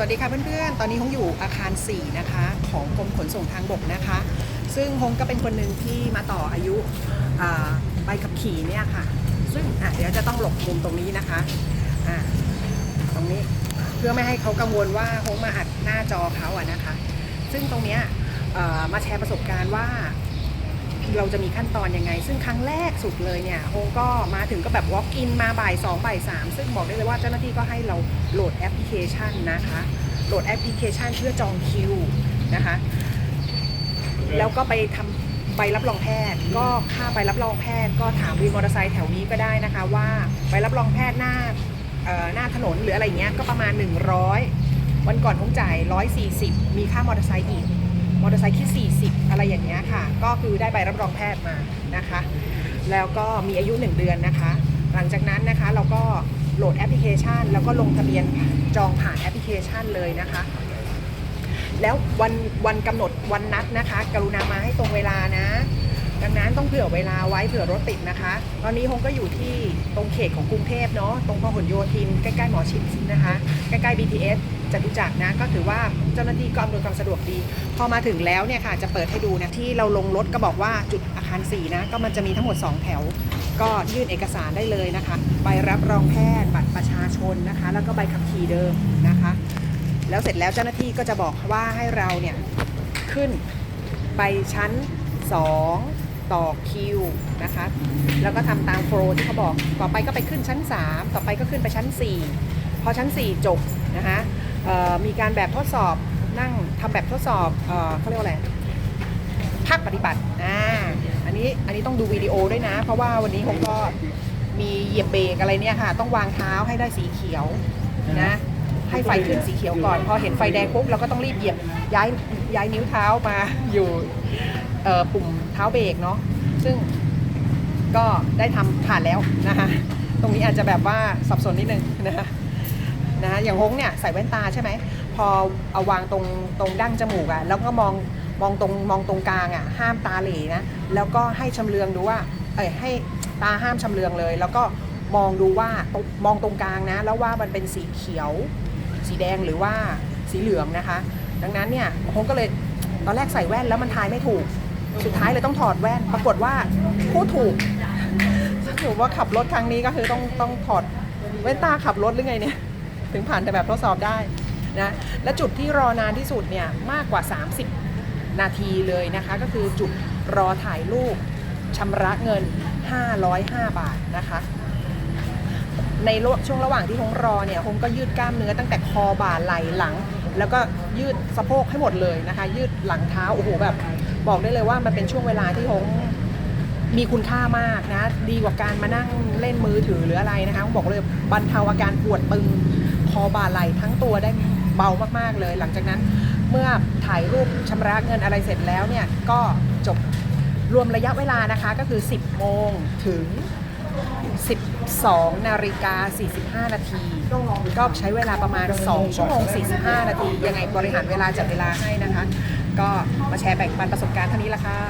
วัสดีค่ะเพื่อนๆ ตอนนี้ฮงอยู่อาคาร 4 นะคะ ของกรมขนส่งทางบกนะคะ ซึ่งฮงก็เป็นคนหนึ่งที่มาต่ออายุใบขับขี่เนี่ยค่ะ ซึ่งเดี๋ยวจะต้องหลบมุมตรงนี้นะคะะตรงนี้เพื่อไม่ให้เขากังวลว่าฮงมาอัดหน้าจอเขาอะนะคะ ซึ่งตรงเนี้ยมาแชร์ประสบการณ์ว่า เราจะมีขั้นตอนยังไง ซึ่งครั้งแรกสุดเลยเนี่ยโฮก็มาถึงก็แบบ walk in มาบ่าย2บ่าย3ซึ่งบอกได้เลยว่าเจ้าหน้าที่ก็ให้เราโหลดแอปพลิเคชันนะคะ โหลดแอปพลิเคชันเพื่อจองคิวนะคะ แล้วก็ไปทำใบรับรองแพทย์ ก็ค่าใบรับรองแพทย์ ก็ถามวินมอเตอร์ไซค์แถวนี้ก็ได้นะคะ ว่าใบรับรองแพทย์หน้าเอ่อหน้าถนนหรืออะไรเงี้ยก็ประมาณ 100 วันก่อนผมจ่าย 140 มีค่ามอเตอร์ไซค์อีก มอเตอร์ไซค์ที่ 40 อะไรอย่างเงี้ยค่ะ ก็คือได้ใบรับรองแพทย์มานะคะ แล้วก็มีอายุ 1 เดือนนะคะ หลังจากนั้นนะคะเราก็โหลดแอปพลิเคชัน แล้วก็ลงทะเบียนจองผ่านแอปพลิเคชันเลยนะคะ แล้ววันวันกำหนดวันนัดนะคะ กรุณามาให้ตรงเวลานะ ดังนั้นต้องเผื่อเวลาไว้เผื่อรถติดนะคะ ตอนนี้ฮงก็อยู่ที่ตรงเขตของกรุงเทพเนาะตรงพหลโยธินใกล้ๆหมอชิดนะคะ ใกล้ๆ BTS จตุจักรนะก็ถือว่าเจ้าหน้าที่ก็อำนวยความสะดวกดี พอมาถึงแล้วเนี่ยค่ะจะเปิดให้ดูนะที่เราลงรถก็บอกว่าจุดอาคาร4นะก็มันจะมีทั้งหมด 2 แถว ก็ยื่นเอกสารได้เลยนะคะใบรับรองแพทย์บัตรประชาชนนะคะ แล้วก็ใบขับขี่เดิมนะคะ แล้วเสร็จแล้วเจ้าหน้าที่ก็จะบอกว่าให้เราเนี่ยขึ้นไปชั้น 2 ต่อคิวนะคะ แล้วก็ทำตามโฟลที่เขาบอก ต่อไปก็ไปขึ้นชั้น 3 ต่อไปก็ขึ้นไปชั้น 4 พอชั้น 4 จบนะคะมีการแบบทดสอบนั่งทำแบบทดสอบเออเขาเรียกว่าอะไรภาคปฏิบัติอ่าอันนี้อันนี้ต้องดูวิดีโอด้วยนะ เพราะว่าวันนี้ผมก็มีเหยียบเบรกอะไรเนี่ยค่ะ ต้องวางเท้าให้ได้สีเขียวนะให้ไฟขึ้นสีเขียวก่อน พอเห็นไฟแดงปุ๊บเราก็ต้องรีบเหยียบย้ายย้ายนิ้วเท้ามาอยู่ ปุ่มเท้าเบรกเนาะซึ่งก็ได้ทำผ่านแล้วนะคะตรงนี้อาจจะแบบว่าสับสนนิดนึงนะคะนะอย่างฮงเนี่ยใส่แว่นตาใช่ไหมพอเอาวางตรงตรงดั้งจมูกอะแล้วก็มองมองตรงมองตรงกลางอะห้ามตาเหลนะแล้วก็ให้ชำเลืองดูว่าเอ้ยให้ตาห้ามชำเลืองเลย แล้วก็มองดูว่ามองตรงกลางนะ แล้วว่ามันเป็นสีเขียว สีแดงหรือว่าสีเหลืองนะคะ ดังนั้นเนี่ยฮงก็เลยตอนแรกใส่แว่นแล้วมันทายไม่ถูก สุดท้ายเลยต้องถอดแว่น ปรากฏว่าพูดถูกถือว่าขับรถครั้งนี้ก็คือต้องต้องถอดแว่นตาขับรถหรือไงเนี่ย ถึงผ่านแต่แบบทดสอบได้นะและจุดที่รอนานที่สุดเนี่ยมากกว่า 30 นาทีเลยนะคะ ก็คือจุดรอถ่ายรูปชำระเงิน 505 บาทนะคะ ในช่วงระหว่างที่ฮงรอเนี่ยฮงก็ยืดกล้ามเนื้อตั้งแต่คอบ่าไหล่หลัง แล้วก็ยืดสะโพกให้หมดเลยนะคะ ยืดหลังเท้าโอ้โหแบบ บอกได้เลยว่ามันเป็นช่วงเวลาที่ฮงมีคุณค่ามากนะ ดีกว่าการมานั่งเล่นมือถือหรืออะไรนะคะบอกเลยบรรเทาอาการปวดตึงคอบ่าไหล่ทั้งตัวได้เบามากๆเลย หลังจากนั้นเมื่อถ่ายรูปชำระเงินอะไรเสร็จแล้วเนี่ยก็จบรวมระยะเวลานะคะก็คือ 10 โมงถึง 12 นาฬิกา 45 นาที ก็ใช้เวลาประมาณ 2 ชั่วโมง 45 นาที ยังไงบริหารเวลาจัดเวลาให้นะคะ ก็มาแชร์แบ่งปันประสบการณ์เท่านี้ละค่ะ